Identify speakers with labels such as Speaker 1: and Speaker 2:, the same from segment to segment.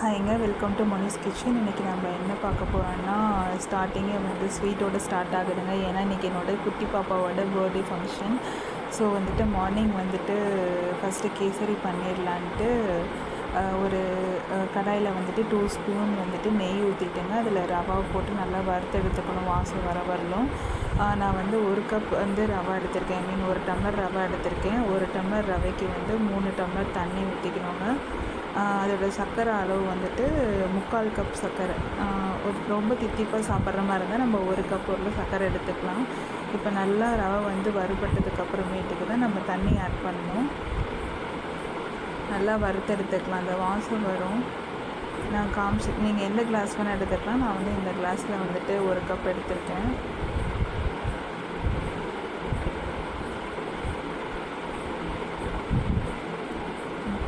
Speaker 1: ஹாய்ங்க welcome to Monis kitchen இன்றைக்கி நம்ம என்ன பார்க்க போகிறோன்னா ஸ்டார்டிங்கே வந்து ஸ்வீட்டோட ஸ்டார்ட் ஆகுதுங்க. ஏன்னா இன்றைக்கி என்னோட குட்டி பாப்பாவோட பர்த்டே ஃபங்க்ஷன் ஸோ வந்துட்டு மார்னிங் வந்துட்டு ஃபஸ்ட்டு கேசரி பண்ணிடலான்ட்டு ஒரு கடாயில் வந்துட்டு டூ ஸ்பூன் வந்துட்டு நெய் ஊற்றிட்டுங்க அதில் ரவாவை போட்டு நல்லா வறுத்து எடுத்துக்கணும். வாசம் வர வரலும். நான் வந்து ஒரு கப் வந்து ரவா எடுத்திருக்கேன். ஐ மீன் ஒரு டம்ளர் ரவா எடுத்திருக்கேன். ஒரு டம்ளர் ரவைக்கு வந்து மூணு டம்ளர் தண்ணி ஊற்றிக்கணுங்க அதோடய அதோட சர்க்கரை அளவு வந்துட்டு முக்கால் கப் சர்க்கரை ஒரு ரொம்ப தித்திப்பாக சாப்பிட்ற மாதிரி இருந்தால் நம்ம ஒரு கப் உள்ள சர்க்கரை எடுத்துக்கலாம். இப்போ நல்லா ரவை வந்து வறுபட்டதுக்கு அப்புறமேட்டுக்கு தான் நம்ம தண்ணி ஆட் பண்ணணும். நல்லா வறுத்தெடுத்துக்கலாம் அந்த வாசம் வரும். நான் காமிச்சு நீங்கள் எந்த கிளாஸ் வேணால் எடுத்துக்கலாம். நான் வந்து இந்த கிளாஸில் வந்துட்டு ஒரு கப் எடுத்திருக்கேன்.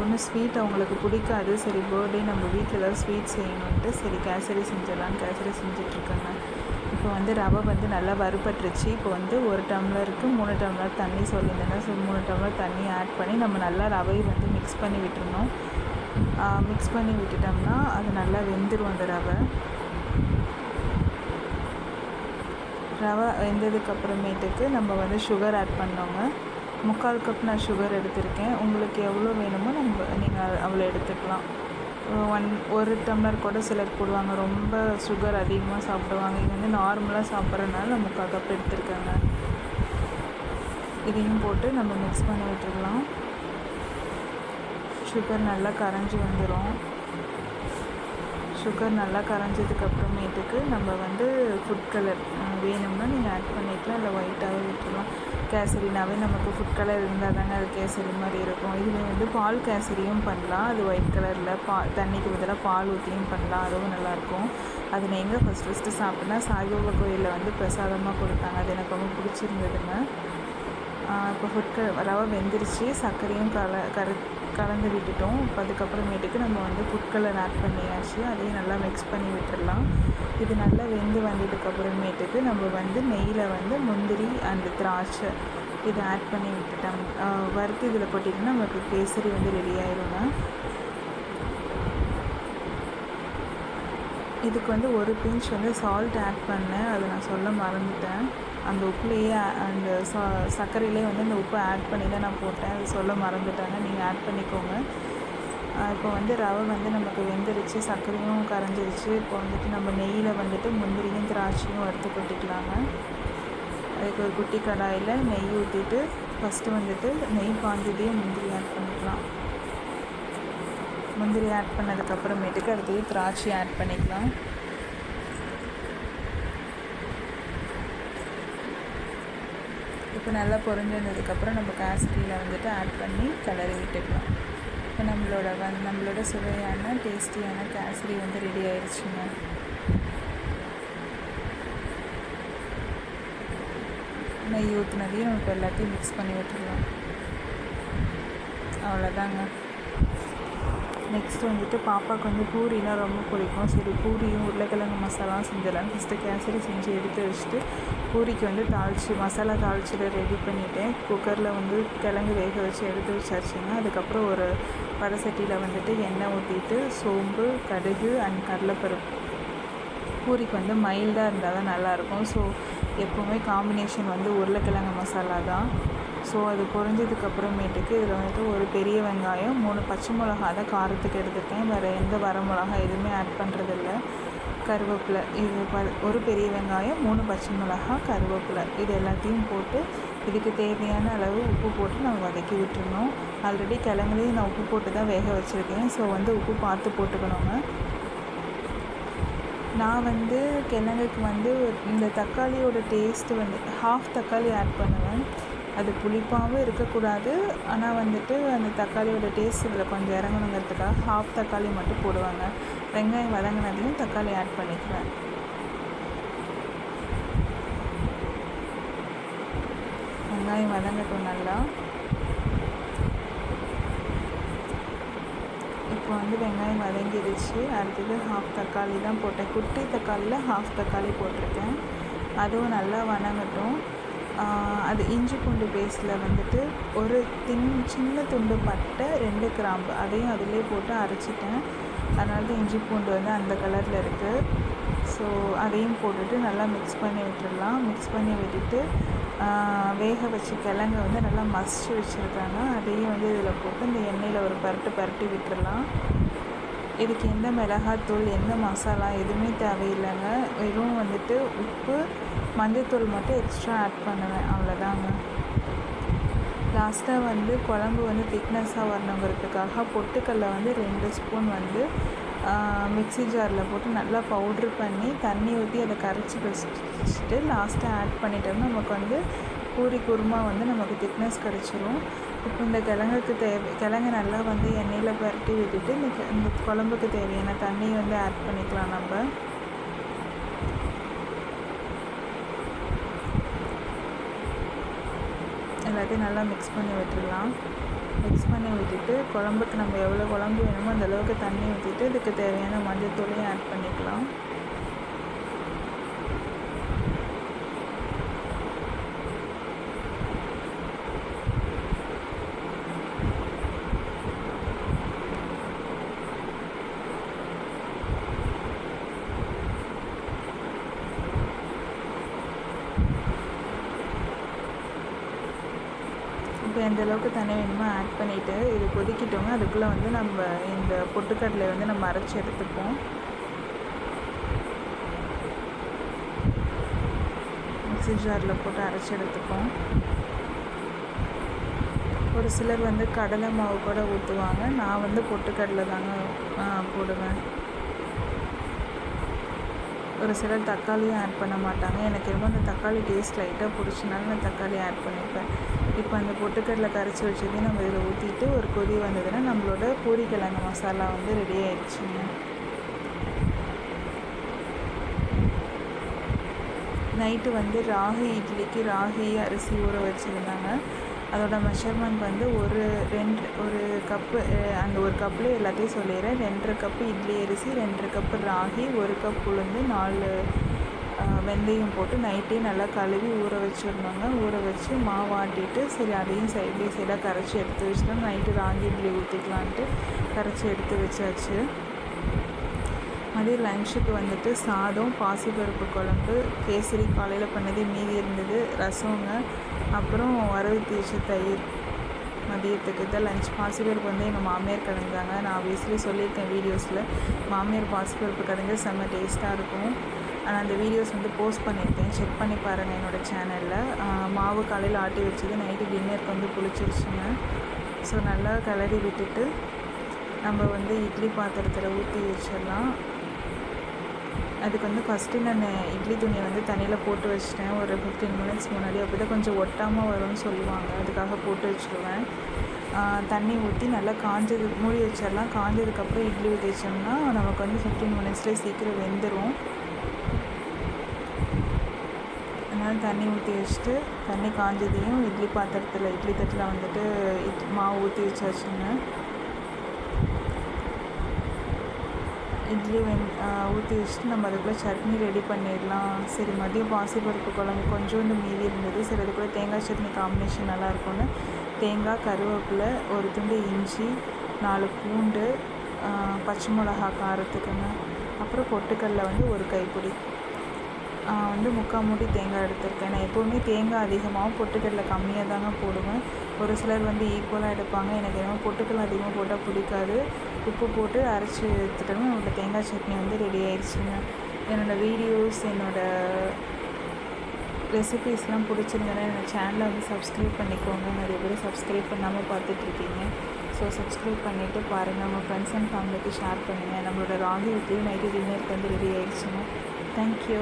Speaker 1: ஒன்றும் ஸ்வீட் அவங்களுக்கு பிடிக்காது. சரி பர்த்டே நம்ம வீட்டில் ஏதாவது ஸ்வீட் செய்யணுன்ட்டு சரி கேசரி செஞ்சிடலான்னு கேசரி செஞ்சிட்ருக்காங்க இப்போ வந்து ரவை வந்து நல்லா வறுபட்டுருச்சு. இப்போ வந்து ஒரு டம்ளருக்கு மூணு டம்ளர் தண்ணி சொல்லியிருந்தேன். ஸோ மூணு டம்ளர் தண்ணி ஆட் பண்ணி நம்ம நல்லா ரவையை வந்து மிக்ஸ் பண்ணி விட்டுறணும் மிக்ஸ் பண்ணி விட்டுட்டோம்னா அது நல்லா வெந்துடும் அந்த ரவை. ரவை வெந்ததுக்கப்புறமேட்டுக்கு நம்ம வந்து சுகர் ஆட் பண்ணோங்க. முக்கால் கப் நான் சுகர் எடுத்திருக்கேன். உங்களுக்கு எவ்வளோ வேணுமோ நம்ம நீங்கள் அவ்வளோ எடுத்துக்கலாம். ஒன் ஒரு டம்ளர் கூட சிலர் போடுவாங்க. ரொம்ப சுகர் அதிகமாக சாப்பிடுவாங்க. இது வந்து நார்மலாக சாப்பிட்றதுனால நான் முக்கால் கப் எடுத்துருக்காங்க. இதையும் போட்டு நம்ம மிக்ஸ் பண்ணி விட்டுருக்கலாம் சுகர் நல்லா கரைஞ்சி வந்துடும் சுகர் நல்லா கரைஞ்சதுக்கு அப்புறமேட்டுக்கு நம்ம வந்து ஃபுட் கலர் வேணும்னா நீங்கள் ஆட் பண்ணிக்கலாம். இல்லை ஒயிட்டாகவே விட்டுருலாம் கேசரினாவே நமக்கு ஃபுட் கலர் இருந்தால் தாங்க அது கேசரி மாதிரி இருக்கும். இதில் வந்து பால் கேசரியும் பண்ணலாம். அது ஒயிட் கலரில் பா தண்ணிக்கு பதிலாக பால் ஊற்றியும் பண்ணலாம். அதுவும் நல்லாயிருக்கும். அது நான் எங்கே ஃபஸ்ட் ஃபஸ்ட்டு சாப்பிட்டேன்னா சாய்பாபா கோயிலில் வந்து பிரசாதமாக கொடுத்தாங்க. அது எனக்கு ரொம்ப பிடிச்சிருந்ததுங்க. இப்போ ஃபுட் ரவை வெந்துருச்சு. சர்க்கரையும் கல கரு கலந்து விட்டுட்டோம். இப்போ அதுக்கப்புறமேட்டுக்கு நம்ம வந்து புட்களை ஆட் பண்ணியாச்சு. அதையும் நல்லா மிக்ஸ் பண்ணி விட்டுடலாம் இது நல்லா வெந்து வந்ததுக்கப்புறமேட்டுக்கு நம்ம வந்து நெய்யில் வந்து முந்திரி அண்டு திராட்சை இதை ஆட் பண்ணி விட்டுட்டோம். வறுத்து இதில் கொட்டிட்டோம்னா நமக்கு கேசரி வந்து ரெடி ஆயிருங்க இதுக்கு வந்து ஒரு பிஞ்ச் வந்து சால்ட் ஆட் பண்ணேன். அதை நான் சொல்ல மறந்துட்டேன். அந்த உப்புலேயே அந்த ச சர்க்கரையிலே வந்து அந்த உப்பு ஆட் பண்ணி தான் நான் போட்டேன். அது சொல்ல மறந்துட்டாங்க. நீங்கள் ஆட் பண்ணிக்கோங்க. இப்போ வந்து ரவை வந்து நமக்கு வெந்துருச்சு சர்க்கரையும் கரைஞ்சிருச்சு. இப்போ வந்துட்டு நம்ம நெய்யில் வந்துட்டு முந்திரியும் திராட்சையும் வறுத்து கொட்டிக்கலாங்க. அதுக்கு ஒரு குட்டி கடாயில் நெய் ஊற்றிட்டு ஃபஸ்ட்டு வந்துட்டு நெய் பாஞ்சதையும் முந்திரி ஆட் பண்ணிக்கலாம். முந்திரி ஆட் பண்ணதுக்கப்புறமேட்டுக்கு அடுத்தது திராட்சை ஆட் பண்ணிக்கலாம். இப்போ நல்லா பொரிஞ்சு வந்ததுக்கப்புறம் நம்ம கேசரியில் வந்துட்டு ஆட் பண்ணி கிளறி விட்டுக்கலாம். இப்போ நம்மளோட வந் நம்மளோட சுவையான டேஸ்டியான கேசரி வந்து ரெடி ஆயிடுச்சுங்க நெய் ஊற்றுனதையும் நம்ம இப்போ எல்லாத்தையும் மிக்ஸ் பண்ணி விட்டுடலாம் அவ்வளோதாங்க. நெக்ஸ்ட் வந்துட்டு பாப்பாவுக்கு வந்து பூரினா ரொம்ப பிடிக்கும். சரி பூரியும் உருளைக்கிழங்கு மசாலாவும் செஞ்சிடலாம். ஃபஸ்ட்டு கேசரி செஞ்சு எடுத்து வச்சுட்டு பூரிக்கு வந்து தாளித்து மசாலா தாளிச்சிட்டு ரெடி பண்ணிவிட்டேன் குக்கரில் வந்து கிழங்கு வேக வச்சு எடுத்து வச்சாச்சுங்க. அதுக்கப்புறம் ஒரு வடை சட்டியில் வந்துட்டு எண்ணெய் ஊற்றிட்டு சோம்பு கடுகு அண்ட் கடலைப்பருப்பு. பூரிக்கு வந்து மைல்டாக இருந்தால் தான் நல்லாயிருக்கும் ஸோ எப்போவுமே காம்பினேஷன் வந்து உருளைக்கிழங்கு மசாலா தான். ஸோ அது குறைஞ்சதுக்கு அப்புறமேட்டுக்கு இதில் வந்துட்டு ஒரு பெரிய வெங்காயம் மூணு பச்சை மிளகா தான் காரத்துக்கு எடுத்துருக்கேன் வேறு எந்த வர மிளகா எதுவுமே ஆட் பண்ணுறதில்ல கருவேப்பிலை இது ப ஒரு பெரிய வெங்காயம் மூணு பச்சை மிளகா கருவேப்பிலை. இது எல்லாத்தையும் போட்டு இதுக்கு தேவையான அளவு உப்பு போட்டு நம்ம வதக்கி விட்டுருணும் ஆல்ரெடி கிழங்குலேயும் நான் உப்பு போட்டு தான் வேக வச்சுருக்கேன். ஸோ வந்து உப்பு பார்த்து போட்டுக்கணுங்க நான் வந்து கிழங்குக்கு வந்து இந்த தக்காளியோட டேஸ்ட்டு வந்து ஹாஃப் தக்காளி ஆட் பண்ணுவேன். அது புளிப்பாகவும் இருக்கக்கூடாது. ஆனால் வந்துட்டு அந்த தக்காளியோட டேஸ்ட் இதில் கொஞ்சம் இறங்கணுங்கிறதுக்காக ஹாஃப் தக்காளி மட்டும் போடுவாங்க. வெங்காயம் வதங்கினதையும் தக்காளி ஆட் பண்ணிக்குவேன். வெங்காயம் வதங்கட்டும் நல்லா. இப்போ வந்து வெங்காயம் வதங்கிடுச்சு. அடுத்தது ஹாஃப் தக்காளி தான் போட்டேன். குட்டி தக்காளியில் ஹாஃப் தக்காளி போட்டிருக்கேன். அதுவும் நல்லா வதங்கட்டும் அது இஞ்சி பூண்டு பேஸ்ட்டில் வந்துட்டு ஒரு தின் சின்ன துண்டு பட்டை ரெண்டு கிராம்பு அதையும் அதிலே போட்டு அரைச்சிட்டேன். அதனால தான் இஞ்சி பூண்டு வந்து அந்த கலரில் இருக்குது ஸோ அதையும் போட்டுட்டு நல்லா மிக்ஸ் பண்ணி விட்டுடலாம் மிக்ஸ் பண்ணி விட்டுட்டு வேக வச்ச கிழங்க வந்து நல்லா மசிச்சு வச்சுருக்காங்க அதையும் வந்து இதில் போட்டு இந்த எண்ணெயில் ஒரு பரட்டு பரட்டி விட்டுடலாம் இதுக்கு எந்த மிளகாத்தூள் எந்த மசாலா எதுவுமே தேவையில்லைங்க. வெறும் வந்துட்டு உப்பு மஞ்சத்தூள் மட்டும் எக்ஸ்ட்ரா ஆட் பண்ணுவேன். அவ்வளோதாங்க லாஸ்ட்டாக வந்து குழம்பு வந்து திக்னஸ்ஸாக வரணுங்கிறதுக்காக பொட்டுக்கல்லை வந்து ரெண்டு ஸ்பூன் வந்து மிக்ஸி ஜாரில் போட்டு நல்லா பவுட்ரு பண்ணி தண்ணி ஊற்றி அதை கரைச்சி வச்சுட்டு லாஸ்ட்டாக ஆட் பண்ணிட்டோம்னா நமக்கு வந்து பூரி குருமா வந்து நமக்கு திக்னஸ் கிடச்சிரும். இப்போ இந்த கிழங்குக்கு தேவை கிழங்கு நல்லா வந்து எண்ணெயில் பரட்டி விட்டுட்டு இந்த இந்த குழம்புக்கு தேவையான தண்ணி வந்து ஆட் பண்ணிக்கலாம் நம்ம. எல்லாத்தையும் நல்லா மிக்ஸ் பண்ணி விட்டுடலாம். மிக்ஸ் பண்ணி விட்டுட்டு குழம்புக்கு நம்ம எவ்வளோ குழம்பு வேணுமோ அந்தளவுக்கு தண்ணி ஊற்றிட்டு இதுக்கு தேவையான மஞ்சள் தூளையும் ஆட் பண்ணிக்கலாம் இப்போ எந்த அளவுக்கு தண்ணி வேணுமோ ஆட் பண்ணிவிட்டு இது கொதிக்கிட்டோங்க. அதுக்குள்ளே வந்து நம்ம இந்த பொட்டுக்கடலை வந்து நம்ம அரைச்சி எடுத்துப்போம். மிக்ஸி ஜாரில் போட்டு அரைச்சி எடுத்துப்போம். ஒரு சிலர் வந்து கடலை மாவு கூட ஊற்றுவாங்க நான் வந்து பொட்டுக்கடலை தாங்க போடுவேன். ஒரு சிலர் தக்காளியும் ஆட் பண்ண மாட்டாங்க. எனக்கு ரொம்ப அந்த தக்காளி டேஸ்ட் லைட்டாக பிடிச்சனால நான் தக்காளி ஆட் பண்ணிப்பேன். இப்போ அந்த பொட்டுக்கடலை கரைச்சி வச்சதையும் நம்ம இதில் ஊற்றிட்டு ஒரு கொதி வந்ததுன்னா நம்மளோட பூரி கிழங்கு மசாலா வந்து ரெடி ஆயிடுச்சுங்க. நைட்டு வந்து ராகி இட்லிக்கு ராகி அரிசி ஊற வச்சுருந்தாங்க. அதோட மெஷர்மெண்ட் வந்து ஒரு ரெண்டு ஒரு கப்பு அந்த ஒரு கப்பில் எல்லாத்தையும் சொல்லிடுறேன். ரெண்டரை கப்பு இட்லி அரிசி ரெண்டரை கப்பு ராகி ஒரு கப் உளுந்து நாலு வெந்தயம் போட்டு நைட்டே நல்லா கழுவி ஊற வச்சுருந்தாங்க ஊற வச்சு மாவு ஆட்டிட்டு சரி அதையும் சைட் பை சைடாக கரைச்சி எடுத்து வச்சுட்டோம். நைட்டு ராகி இட்லி ஊற்றிக்கலான்ட்டு கரைச்சி எடுத்து வச்சாச்சு. மதியம் லஞ்சுக்கு வந்துட்டு சாதம் பாசிப்பருப்பு குழம்பு கேசரி காலையில் பண்ணதே மீதி இருந்தது ரசங்க அப்புறம் வரவு தீச்சு தயிர் மதியத்துக்கு தான் லஞ்ச் பாசிப்பருப்பு வந்து எங்கள் மாமியார் கடைஞ்சாங்க. நான் ஆப்வியஸ்லி சொல்லியிருக்கேன் வீடியோஸில் மாமியார் பாசிபருப்பு கடைஞ்ச செம்ம டேஸ்ட்டாக இருக்கும். ஆனால் அந்த வீடியோஸ் வந்து போஸ்ட் பண்ணியிருக்கேன். செக் பண்ணி பாருங்கள் என்னோடய சேனலில் மாவு காலையில் ஆட்டி வச்சது நைட்டு டின்னருக்கு வந்து புளிச்சிருச்சுங்க. ஸோ நல்லா கிளறி விட்டுட்டு நம்ம வந்து இட்லி பாத்திரத்தில் ஊற்றி வச்சிடலாம். அதுக்கு வந்து ஃபஸ்ட்டு நான் இட்லி துணியை வந்து தண்ணியில் போட்டு வச்சிட்டேன். ஒரு ஃபிஃப்டீன் மினிட்ஸ் முன்னாடி அப்போ தான் கொஞ்சம் ஒட்டாமல் வரும்னு சொல்லுவாங்க. அதுக்காக போட்டு வச்சுருவேன். தண்ணி ஊற்றி நல்லா காஞ்சது மூடி வச்சிடலாம் காஞ்சதுக்கப்புறம் இட்லி ஊற்றிச்சோம்னா நமக்கு வந்து ஃபிஃப்டீன் மினிட்ஸ்லேயே சீக்கிரம் வெந்துடும் அதனால் தண்ணி ஊற்றி வச்சுட்டு தண்ணி காஞ்சதையும் இட்லி பாத்திரத்தில் இட்லி தட்டில் வந்துட்டு இட் மாவு ஊற்றி வச்சாச்சுங்க. இட்லி வெந் ஊற்றி வச்சுட்டு நம்ம அதுக்குள்ளே சட்னி ரெடி பண்ணிடலாம். சரி மதியம் பாசிப்பருப்பு குழம்பு கொஞ்சோண்டு மீதி இருந்தது. சரி அது கூட தேங்காய் சட்னி காம்பினேஷன் நல்லாயிருக்கும்னு தேங்காய் கருவேப்பிலை ஒரு துண்டு இஞ்சி நாலு பூண்டு பச்சை மிளகா காரத்துக்குங்க அப்புறம் பொட்டுக்கடலை வந்து ஒரு கைப்பிடி. வந்து முக்கால் மூடி தேங்காய் எடுத்திருக்கேன். நான் எப்போவுமே தேங்காய் அதிகமாகவும் பொட்டுக்கடலை கம்மியாக தாங்க போடுவேன். ஒரு சிலர் வந்து ஈக்குவலாக எடுப்பாங்க. எனக்கு என்னமோ பொட்டுக்கடலை அதிகமாக போட்டால் பிடிக்காது. உப்பு போட்டு அரைச்சி எடுத்துட்டோம்னா என்னோடய தேங்காய் சட்னி வந்து ரெடி ஆயிடுச்சுங்க. என்னோடய வீடியோஸ் என்னோடய ரெசிபீஸ்லாம் பிடிச்சிருந்தேன்னா என்னோட சேனலை வந்து சப்ஸ்கிரைப் பண்ணிக்கோங்க. நிறைய பேர் சப்ஸ்கிரைப் பண்ணாமல் பார்த்துட்ருக்கீங்க ஸோ சப்ஸ்கிரைப் பண்ணிவிட்டு பாருங்கள் உங்கள் ஃப்ரெண்ட்ஸ் அண்ட் ஃபேமிலிக்கு ஷேர் பண்ணுங்கள் நம்மளோட ராகி நைட்டு டின்னருக்கு வந்து ரெடி ஆயிடுச்சுங்க. தேங்க்யூ